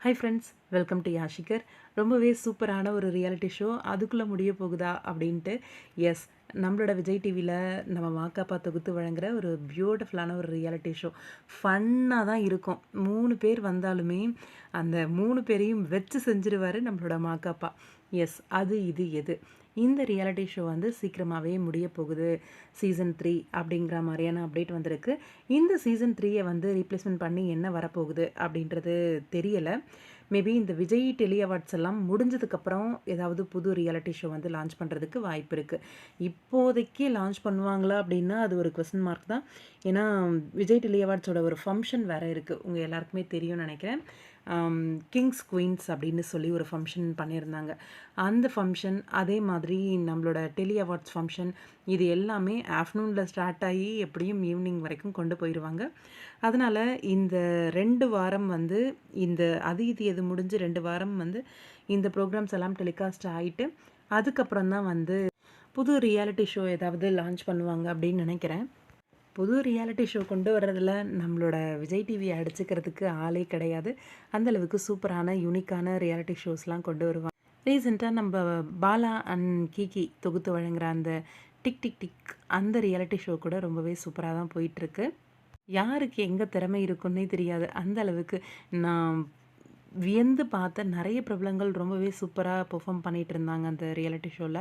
High friends welcome to யாஷிகர் ரொம்பவே சூப்பரான ஒரு ரியாலிட்டி ஷோ அதுக்குள்ளே முடிய போகுதா அப்படின்ட்டு எஸ் நம்மளோட விஜய் டிவியில் நம்ம மாக்காப்பா தொகுத்து வழங்குற ஒரு பியூட்டிஃபுல்லான ஒரு ரியாலிட்டி ஷோ ஃபன்னாக தான் இருக்கும். மூணு பேர் வந்தாலுமே அந்த மூணு பேரையும் வச்சு செஞ்சிருவார் நம்மளோட மாக்காப்பா எஸ் அது இது எது. இந்த ரியாலிட்டி ஷோ வந்து சீக்கிரமாகவே முடிய போகுது. சீசன் த்ரீ அப்படிங்கிற மாதிரியான அப்டேட் வந்திருக்கு. இந்த சீசன் த்ரீயை வந்து ரீப்ளேஸ்மெண்ட் பண்ணி என்ன வரப்போகுது அப்படின்றது தெரியலை. மேபி இந்த விஜய் டெலி அவார்ட்ஸ் எல்லாம் முடிஞ்சதுக்கப்புறம் ஏதாவது புது ரியாலிட்டி ஷோ வந்து லான்ச் பண்ணுறதுக்கு வாய்ப்பு இருக்குது இப்போதைக்கு லான்ச் பண்ணுவாங்களா அப்படின்னா அது ஒரு கொஸ்டின் மார்க் தான். ஏன்னா விஜய் டெலி அவார்ட்ஸோட ஒரு ஃபங்க்ஷன் வேறு இருக்குது உங்கள் எல்லாருக்குமே தெரியும்னு நினைக்கிறேன். கிங்ஸ் குயின்ஸ் அப்படின்னு சொல்லி ஒரு ஃபங்க்ஷன் பண்ணியிருந்தாங்க. அந்த ஃபங்க்ஷன் அதே மாதிரி நம்மளோட டெலி அவார்ட்ஸ் ஃபங்க்ஷன் இது எல்லாமே ஆஃப்டர்நூனில் ஸ்டார்ட் ஆகி எப்படியும் ஈவினிங் வரைக்கும் கொண்டு போயிடுவாங்க அதனால் இந்த ரெண்டு வாரம் வந்து இந்த அது இது இது முடிஞ்சு ரெண்டு வாரம் வந்து இந்த ப்ரோக்ராம்ஸ் எல்லாம் டெலிகாஸ்ட் ஆகிட்டு அதுக்கப்புறம் தான் வந்து புது ரியாலிட்டி ஷோ ஏதாவது லான்ச் பண்ணுவாங்க அப்படின்னு நினைக்கிறேன். புது ரியாலிட்டி ஷோ கொண்டு வர்றதில் நம்மளோட விஜய் டிவி அடிச்சுக்கிறதுக்கு ஆளே கிடையாது. அந்தளவுக்கு சூப்பரான யூனிக்கான ரியாலிட்டி ஷோஸ்லாம் கொண்டு வருவாங்க. ரீசெண்டாக நம்ம பாலா அண்ட் கீகி தொகுத்து வழங்குற அந்த டிக் டிக் டிக் அந்த ரியாலிட்டி ஷோ கூட ரொம்பவே சூப்பராக தான் போயிட்டுருக்கு யாருக்கு எங்கே திறமை இருக்குன்னே தெரியாது. அந்த அளவுக்கு நான் வியந்து பார்த்த நிறைய பிரபலங்கள் ரொம்பவே சூப்பராக பெர்ஃபார்ம் பண்ணிகிட்டு இருந்தாங்க அந்த ரியாலிட்டி ஷோவில்